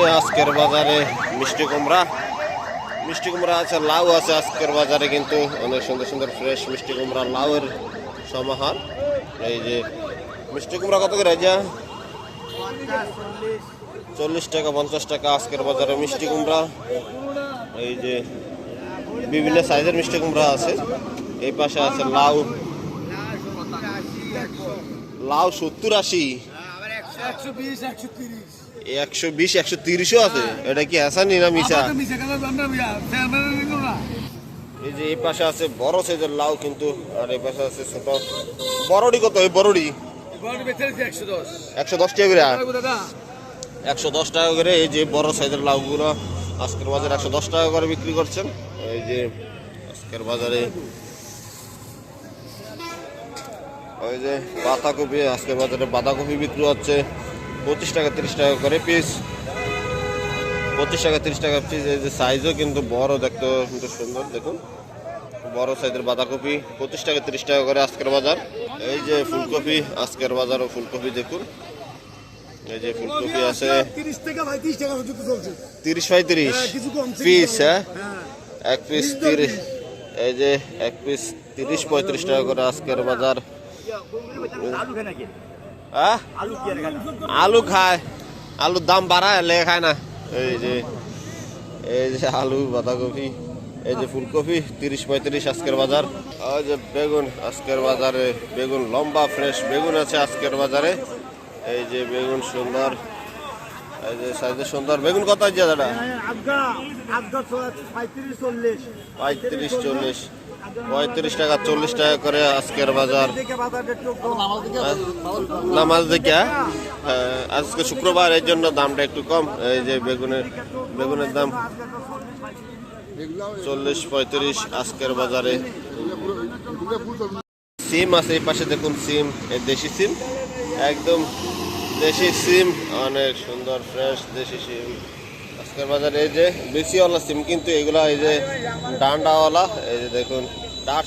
যে আজকের বাজারে মিষ্টি কুমড়া। মিষ্টি কুমড়া আছে, লাউ আছে আজকের বাজারে কিন্তু। অনেক সুন্দর সুন্দর ফ্রেশ মিষ্টি কুমড়া, লাউয়ের সমাহার। এই যে, মিষ্টি কুমড়া কত করে যা চল্লিশ টাকা, পঞ্চাশ টাকা আজকের বাজারে মিষ্টি কুমড়া। এই যে, বিভিন্ন সাইজের মিষ্টি কুমড়া আছে। এই পাশে আছে লাউ। লাউ সত্তর আশি। একশো বিশ, একশো তিরিশ। একশো বিশ একশো তিরিশও আছে। এটা কি হাসানি না মিশা? এই যে এই পাশে আছে বড় সাইজের লাউ কিন্তু আর এই পাশে আছে ছোট। বড়ডি কত এই বড়ডি? একশো দশ। একশো টাকা করে। একশো দশ টাকা করে এই যে বড় সাইজের লাউগুলো আজকের বাজারে একশো দশ টাকা করে বিক্রি করছেন। এই যে আজকের বাজারে ওই যে বাঁধাকপি আজকের বাজারে বাঁধাকপি বিক্রি হচ্ছে। পঁচিশ টাকা তিরিশ টাকা করে পিস পঁচিশ টাকা তিরিশ টাকা পিস এই যে সাইজও কিন্তু বড় দেখতে কিন্তু সুন্দর দেখুন। বড় সাইজের বাঁধাকপি পঁচিশ টাকা তিরিশ টাকা করে আজকের বাজার। এই যে ফুলকপি আজকের বাজারও ফুলকপি দেখুন। এই যে ফুলকপি আছে। তিরিশ পঁয়ত্রিশ হ্যাঁ, কিছু কমছে, পিস হ্যাঁ? হ্যাঁ। এক পিস তিরিশ এই যে এক পিস তিরিশ পঁয়ত্রিশ টাকা করে আজকের বাজার। আলু খায়। আলুর দাম বাড়ায় লেগে খায় না। এই যে এই যে আলু, বাঁধাকপি, এই যে ফুলকপি, তিরিশ পঁয়ত্রিশ আজকের বাজার। ওই যে বেগুন, আজকের বাজারে বেগুন, লম্বা, ফ্রেশ বেগুন আছে আজকের বাজারে। এই যে বেগুন, সুন্দর। এই যে সাইজে সুন্দর বেগুন কত আছে দাদা? পঁয়ত্রিশ চল্লিশ। পঁয়ত্রিশ টাকা চল্লিশ টাকা করে আজকের বাজার। একটু নামাজ দেখে হ্যাঁ, আজকে শুক্রবার এর জন্য দামটা একটু কম। এই যে বেগুনের বেগুনের দাম। চল্লিশ পঁয়ত্রিশ আজকের বাজারে। সিম আছে এই পাশে দেখুন সিম দেশি সিম। একদম দেশি সিম অনেক সুন্দর ফ্রেশ দেশি সিম। আজকের বাজারে এই যে বেশিওয়ালা সিম কিন্তু এগুলা এই যে ডান্ডাওয়ালা এই যে দেখুন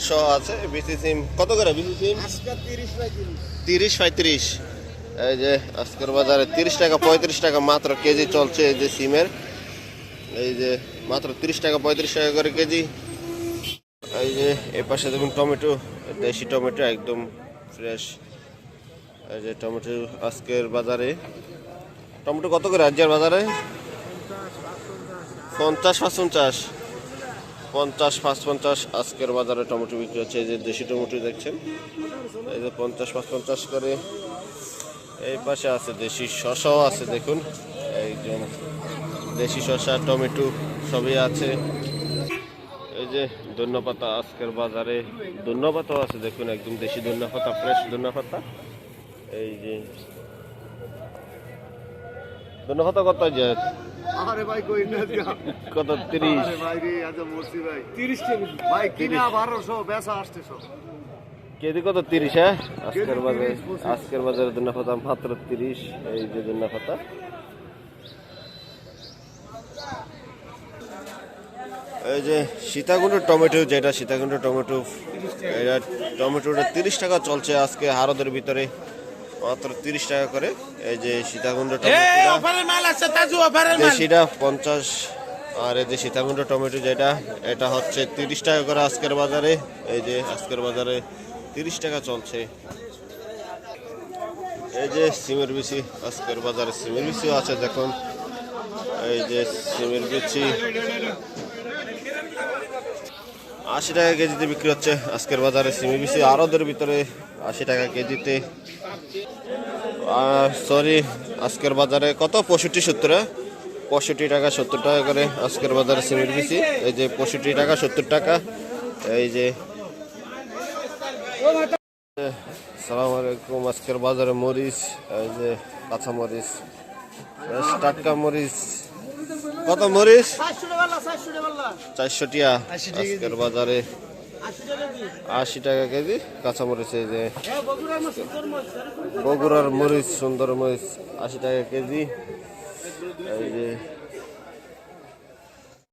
সহ আছে বেশি সিম। কত করে বেশি সিম? তিরিশ পঁয়ত্রিশ তিরিশ। পঁয়ত্রিশ এই যে আজকের বাজারে তিরিশ টাকা পঁয়ত্রিশ টাকা মাত্র কেজি চলছে এই যে সিমের। এই যে মাত্র তিরিশ টাকা পঁয়ত্রিশ টাকা করে কেজি। এই যে এই পাশে দেখুন টমেটো দেশি টমেটো একদম ফ্রেশ এই যে টমেটো আজকের বাজারে। টমেটো কত করে আজকের বাজারে? পঞ্চাশ পঞ্চাশ পঞ্চাশ পাঁচ পঞ্চাশ আজকের বাজারে টমেটো বিক্রি হচ্ছে। এই যে দেশি টমেটো দেখছেন? এই যে পঞ্চাশ পাঁচ পঞ্চাশ করে। এই পাশে আছে দেশি শশাও আছে, দেখুন। এই দেশি শশা টমেটো সবই আছে। এই যে ধন্যপাতা আজকের বাজারে। ধন্যপাতাও আছে, দেখুন, একদম দেশি ধন্যপাতা ফ্রেশ ধন্যপাতা। এই যে। ধন্যপাতা কত আরে ভাই কই না কত তিরিশ? আরে ভাই রে আজ মরছি ভাই। তিরিশ কেজি ভাই কিনা বারোশো বেচা আসতেছো কেজি কত তিরিশ হ্যাঁ? আজকের বাজারে আজকের বাজারে মাত্র তিরিশ। এই যে ধন্যপাতা এই যে সীতাকুণ্ড টমেটো যেটা সীতাকুণ্ড টমেটো এটা টমেটোটা তিরিশ টাকা চলছে আজকে হারদের ভিতরে। মাত্র তিরিশ টাকা করে। এই যে সীতাকুণ্ড দেশিটা পঞ্চাশ আর এই যে সীতাকুণ্ড টমেটো যেটা এটা হচ্ছে তিরিশ টাকা করে আজকের বাজারে। এই যে আজকের বাজারে তিরিশ টাকা চলছে। এই যে সিমের বিচি আজকের বাজারে সিমের বিচিও আছে দেখুন। এই যে সিমের বিচি। আশি টাকা কেজিতে বিক্রি হচ্ছে আজকের বাজারে সিমের বিচি। আরদের ভিতরে আশি টাকা কেজিতে। সরি আজকের বাজারে কত? পঁয়ষট্টি সত্তর পঁয়ষট্টি টাকা সত্তর টাকা করে আজকের বাজারে সিমেন্ট বিচি এই যে পঁয়ষট্টি টাকা সত্তর টাকা এই যে সালাম আলাইকুম আজকের বাজারে মরিচ এই যে কাঁচা মরিচ টাটকা মরিচ। কত মরিচ? চারশো টিয়া আজকের বাজারে আশি টাকা কেজি, কাঁচা মরিচ এই যে। বগুড়ার মরিচ, সুন্দর মরিচ, আশি টাকা কেজি। এই যে